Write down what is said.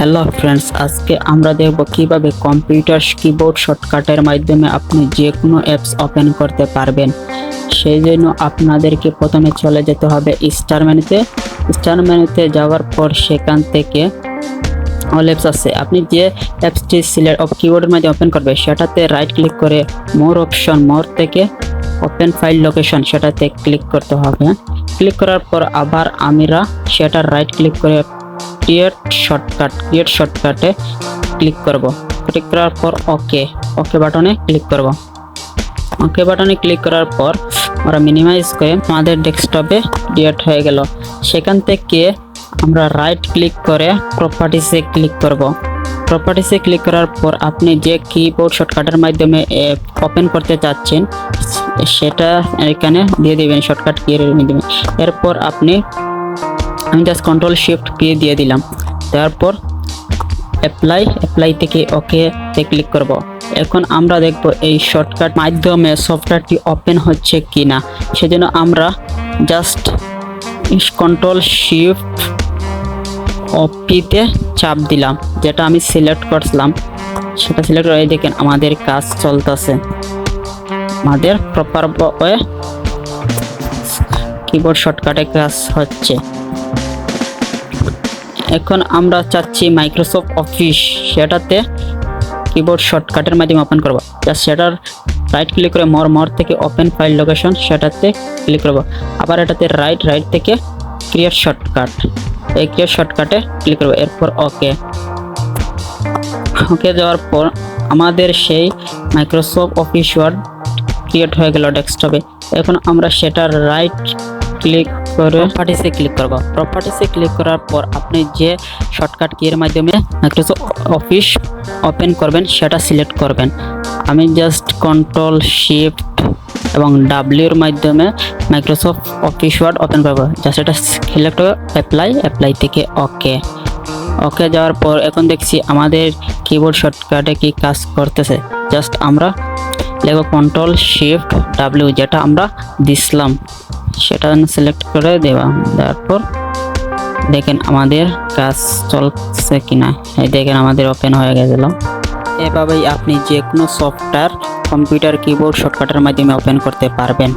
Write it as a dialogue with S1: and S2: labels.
S1: Hello friends আজকে আমরা দেখব কীভাবে কম্পিউটার কিবোর্ড শর্টকাটের মাধ্যমে আপনি যে কোনো অ্যাপস ওপেন করতে পারবেন। সেই জন্য আপনাদেরকে প্রথমে চলে যেতে হবে স্টার মেনুতে স্টার মেনুতে যাওয়ার পর সেখান থেকে অল অ্যাপস আছে। আপনি যে অ্যাপসটি সিলেক্ট অফ কিবোর্ডের মধ্যে ওপেন করবে, সেটাতে রাইট ক্লিক করে মোর অপশন মোর থেকে ওপেন ফাইল লোকেশন সেটাতে ক্লিক করতে হবে। ক্লিক করার পর আবার আমরা সেটার রাইট ক্লিক করে ক্রিয়েট শর্টকাট ক্রিয়েট শর্টকাটে ক্লিক করব। ক্লিক করার পর ওকে ওকে বাটনে ক্লিক করব। ওকে বাটনে ক্লিক করার পর আমরা মিনিমাইজ করে আমাদের ডেস্কটপে ক্রিয়েট হয়ে গেল। সেখান থেকে আমরা রাইট ক্লিক করে প্রপার্টিসে ক্লিক করব। প্রপার্টিসে ক্লিক করার পর আপনি যে কিবোর্ড শর্টকাটের মাধ্যমে ওপেন করতে চাচ্ছেন, সেটা এখানে দিয়ে দেবেন শর্টকাট কিয়ের মাধ্যমে। এরপর আপনি আমি জাস্ট কন্ট্রোল শিফট কি দিয়ে দিলাম। তারপর অ্যাপ্লাই অ্যাপ্লাই থেকে ওকে তে ক্লিক করব। এখন আমরা দেখব এই শর্টকাট মাধ্যমে সফটওয়্যারটি ওপেন হচ্ছে কি না সেজন্য আমরা জাস্ট কন্ট্রোল শিফট অপিতে চাপ দিলাম, যেটা আমি সিলেক্ট করছিলাম। সেটা সিলেক্ট করে দেখেন আমাদের কাজ চলতেছে। আমাদের প্রপার ওয়ে কিবোর্ড শর্টকাটে কাজ হচ্ছে। এখন আমরা চাচ্ছি মাইক্রোসফট অফিস সেটাতে কিবোর্ড শর্টকাটের মাধ্যমে ওপেন করব। জাস্ট সেটার রাইট ক্লিক করে মর মর থেকে ওপেন ফাইল লোকেশন সেটাতে ক্লিক করব। আবার এটাতে রাইট রাইট থেকে ক্রিয়েট শর্টকাট এই ক্রিয়েট শর্টকাটে ক্লিক করব। এরপর ওকে ওকে যাওয়ার পর আমাদের সেই মাইক্রোসফট অফিস ওয়ার্ড ক্রিয়েট হয়ে গেল ডেস্কটপে এখন আমরা সেটার রাইট ক্লিক করে। প্রপার্টিসে ক্লিক করব। প্রপার্টিসে ক্লিক করার পর আপনি যে শর্টকাট কিয়ের মাধ্যমে মাইক্রোসফট অফিস ওপেন করবেন, সেটা সিলেক্ট করবেন। আমি জাস্ট কন্ট্রোল শিফট এবং ডাব্লিউর মাধ্যমে মাইক্রোসফট অফিস ওয়ার্ড ওপেন করব। জাস্ট এটা সিলেক্ট অ্যাপ্লাই অ্যাপ্লাই থেকে ওকে ওকে যাওয়ার পর এখন দেখছি আমাদের কিবোর্ড শর্টকাটে কি কাজ করতেছে। জাস্ট আমরা লিখব কন্ট্রোল শিফট ডাব্লিউ যেটা আমরা দিছিলাম। সেটা সিলেক্ট করে দেওয়া, দেওয়ার পর দেখেন আমাদের কাজ চলছে কিনা। এই দেখেন আমাদের ওপেন হয়ে গেছিল। এভাবেই আপনি যে কোনো সফটওয়্যার কম্পিউটার কিবোর্ড শর্টকাটের মাধ্যমে ওপেন করতে পারবেন।